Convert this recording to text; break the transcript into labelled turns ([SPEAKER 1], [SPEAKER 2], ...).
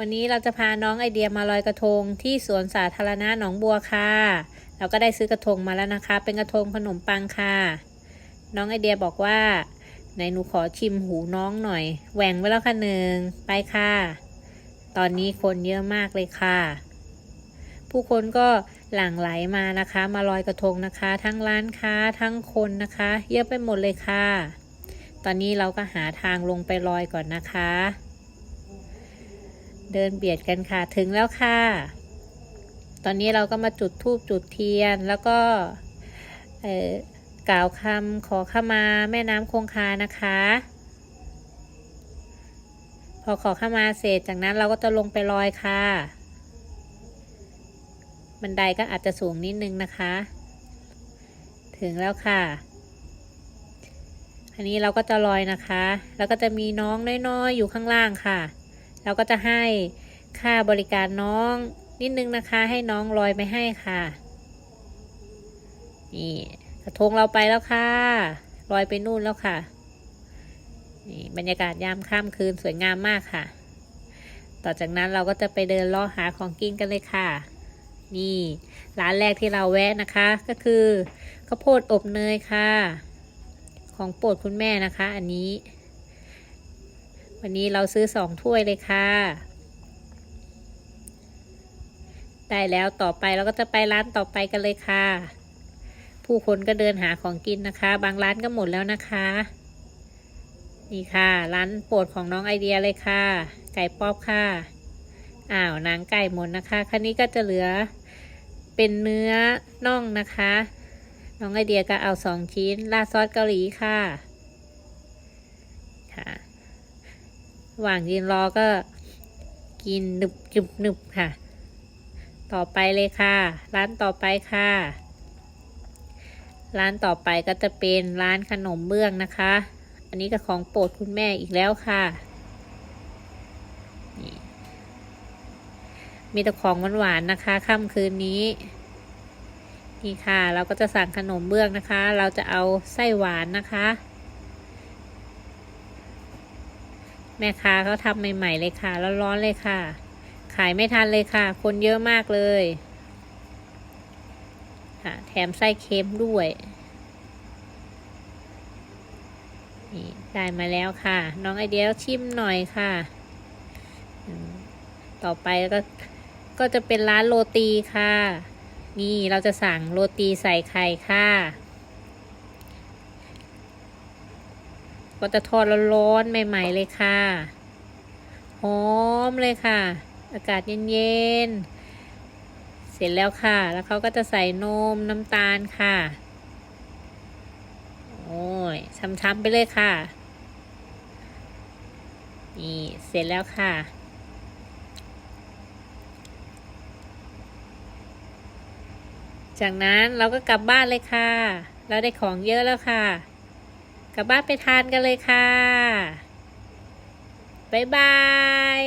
[SPEAKER 1] วันนี้เราจะพาน้องไอเดียมาลอยกระทงที่สวนสาธารณะหนองบัวค่ะ เราก็ได้ซื้อกระทงมาแล้วนะคะ เป็นกระทงขนมปังค่ะ น้องไอเดียบอกว่าไหนหนูขอชิมหูน้องหน่อย แหว่งไว้แล้วค่ะหนึ่งไปค่ะ ตอนนี้คนเยอะมากเลยค่ะ ผู้คนก็หลั่งไหลมานะคะ มาลอยกระทงนะคะ ทั้งร้านค้าทั้งคนนะคะ เยอะไปหมดเลยค่ะ ตอนนี้เราก็หาทางลงไปลอยก่อนนะคะ เดินเบียดกันค่ะถึงแล้วค่ะ ตอนนี้เราก็มาจุดธูปจุดเทียนแล้วก็กล่าวคำขอขมาแม่น้ำคงคานะคะ พอขอขมาเสร็จจากนั้นเราก็จะลงไปลอยค่ะ บันไดก็อาจจะสูงนิดนึงนะคะ ถึงแล้วค่ะ อันนี้เราก็จะลอยนะคะ แล้วก็จะมีน้องน้อยๆ อยู่ข้างล่างค่ะ เราก็จะให้ค่าบริการน้องนิดนึงนะคะ ให้น้องลอยไปให้ค่ะ นี่กระทงเราไปแล้วค่ะลอยไปนู่นแล้วค่ะ นี่บรรยากาศยามค่ำคืนสวยงามมากค่ะ ต่อจากนั้นเราก็จะไปเดินล่อหาของกินกันเลยค่ะ นี่ร้านแรกที่เราแวะนะคะ ก็คือข้าวโพดอบเนยค่ะ ของโปรดคุณแม่นะคะ อันนี้ วันนี้เราซื้อสองถ้วยเลยค่ะ ได้แล้วต่อไปเราก็จะไปร้านต่อไปกันเลยค่ะ ผู้คนก็เดินหาของกินนะคะ บางร้านก็หมดแล้วนะคะ นี่ค่ะ ร้านโปรดของน้องไอเดียเลยค่ะ ไก่ป๊อบค่ะ อ้าวนังไก่หมดนะคะคันนี้ก็จะเหลือเป็นเนื้อน่องนะคะ น้องไอเดียก็เอาสองชิ้นราดซอสเกาหลีค่ะ ระหว่างยืนรอก็กินหนึบจุบหนึบค่ะ ต่อไปเลยค่ะ ร้านต่อไปค่ะ ร้านต่อไปก็จะเป็นร้านขนมเบื้องนะคะ อันนี้ก็ของโปรดคุณแม่อีกแล้วค่ะมีแต่ของหวานๆนะคะค่ำคืนนี้นี่ค่ะ เราก็จะสั่งขนมเบื้องนะคะ เราจะเอาไส้หวานนะคะ แม่ค้าเขาทำใหม่ ๆ เลยค่ะ ร้อนๆเลยค่ะ ขายไม่ทันเลยค่ะ คนเยอะมากเลยค่ะแถมไส้เค็มด้วยนี่ได้มาแล้วค่ะ น้องไอเดียชิมหน่อยค่ะ ต่อไปก็ก็จะเป็นร้านโรตีค่ะ นี่เราจะสั่งโรตีใส่ไข่ค่ะ ก็จะทอดร้อนๆใหม่ ๆ เลยค่ะ หอมเลยค่ะ อากาศเย็นๆ เสร็จแล้วค่ะ แล้วเขาก็จะใส่นมน้ำตาลค่ะ โอ้ยช้ำๆไปเลยค่ะ นี่เสร็จแล้วค่ะจากนั้นเราก็กลับบ้านเลยค่ะ เราได้ของเยอะแล้วค่ะ กลับบ้านไปทานกันเลยค่ะ บ๊ายบาย